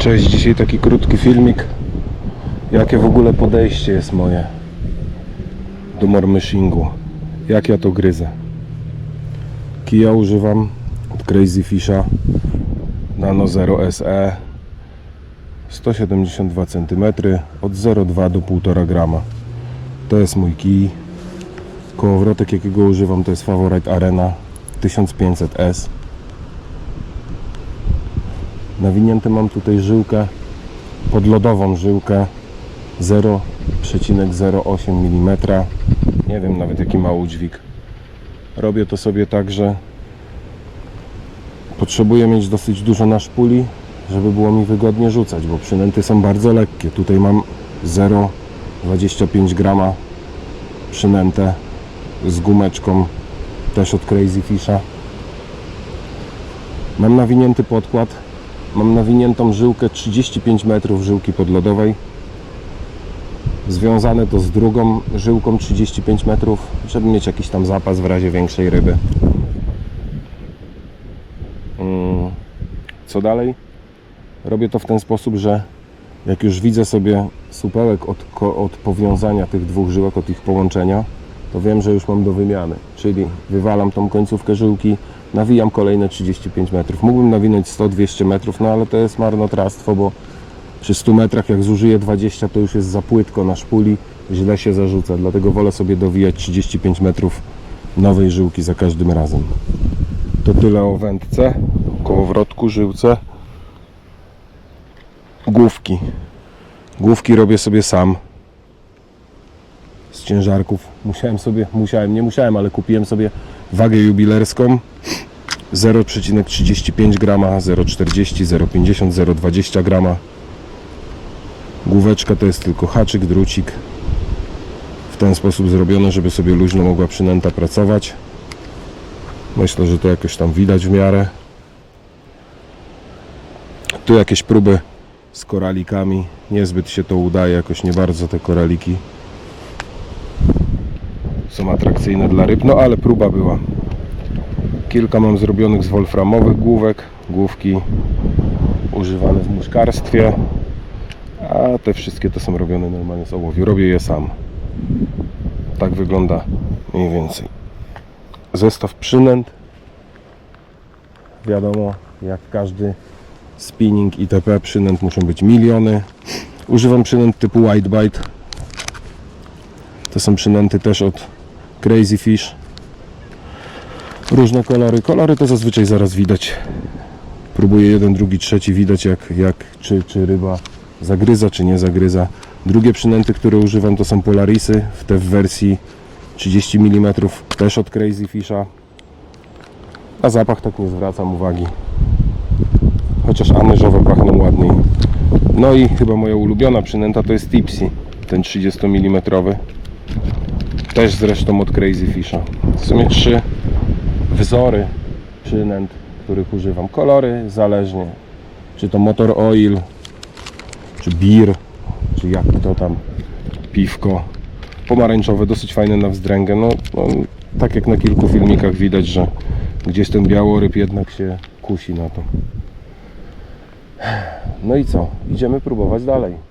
Cześć, dzisiaj taki krótki filmik. Jakie w ogóle podejście jest moje do mormyshingu. Jak ja to gryzę. Kija używam od Crazy Fisha Nano Zero SE 172 cm od 0,2 do 1,5 grama. To jest mój kij. Kołowrotek jakiego używam to jest Favorite Arena 1500S. Nawinięty mam tutaj żyłkę, podlodową żyłkę 0,08 mm. Nie wiem nawet jaki ma udźwig. Robię to sobie tak, że potrzebuję mieć dosyć dużo na szpuli, żeby było mi wygodnie rzucać, bo przynęty są bardzo lekkie. Tutaj mam 0,25 grama przynętę z gumeczką też od Crazy Fisha. Mam nawinięty podkład Mam nawiniętą żyłkę 35 metrów żyłki podlodowej. Związane to z drugą żyłką 35 metrów, żeby mieć jakiś tam zapas w razie większej ryby. Mm, Co dalej? Robię to w ten sposób, że jak już widzę sobie supełek od, od powiązania tych dwóch żyłek, od ich połączenia, to wiem, że już mam do wymiany. Czyli wywalam tą końcówkę żyłki, nawijam kolejne 35 metrów. Mógłbym nawinąć 100-200 metrów, no ale to jest marnotrawstwo, bo przy 100 metrach jak zużyję 20 to już jest za płytko na szpuli, źle się zarzuca. Dlatego wolę sobie dowijać 35 metrów nowej żyłki za każdym razem. To tyle o wędce, kołowrotku, żyłce. Główki. Główki robię sobie sam z ciężarków. Musiałem sobie, musiałem, nie musiałem, ale kupiłem sobie wagę jubilerską 0,35 grama, 0,40, 0,50, 0,20 grama. Główeczka to jest tylko haczyk, drucik. W ten sposób zrobione, żeby sobie luźno mogła przynęta pracować. Myślę, że to jakoś tam widać w miarę. Tu jakieś próby z koralikami. Niezbyt się to udaje, jakoś nie bardzo te koraliki są atrakcyjne dla ryb, no ale próba była. Kilka mam zrobionych z wolframowych główek, główki używane w muszkarstwie, a te wszystkie to są robione normalnie z ołowiu. Robię je sam. Tak wygląda mniej więcej. Zestaw przynęt. Wiadomo, jak każdy spinning itp. przynęt muszą być miliony. Używam przynęt typu whitebait. To są przynęty też od Crazy Fish. Różne kolory. Kolory to zazwyczaj zaraz widać. Próbuję jeden, drugi, trzeci widać jak, jak czy, czy ryba zagryza, czy nie zagryza. Drugie przynęty, które używam to są Polarisy, w te w wersji 30 mm, też od Crazy Fisha. Na zapach tak nie zwracam uwagi. Chociaż anyżowe pachną ładniej. No i chyba moja ulubiona przynęta to jest Tipsy, ten 30 mm. Też zresztą od Crazy Fisha. W sumie trzy wzory przynęt, których używam. Kolory zależnie. Czy to motor oil, czy beer, czy jak to tam, piwko. Pomarańczowe, dosyć fajne na wzdręgę. No, no, tak jak na kilku filmikach widać, że gdzieś ten białoryb jednak się kusi na to. No i co? Idziemy próbować dalej.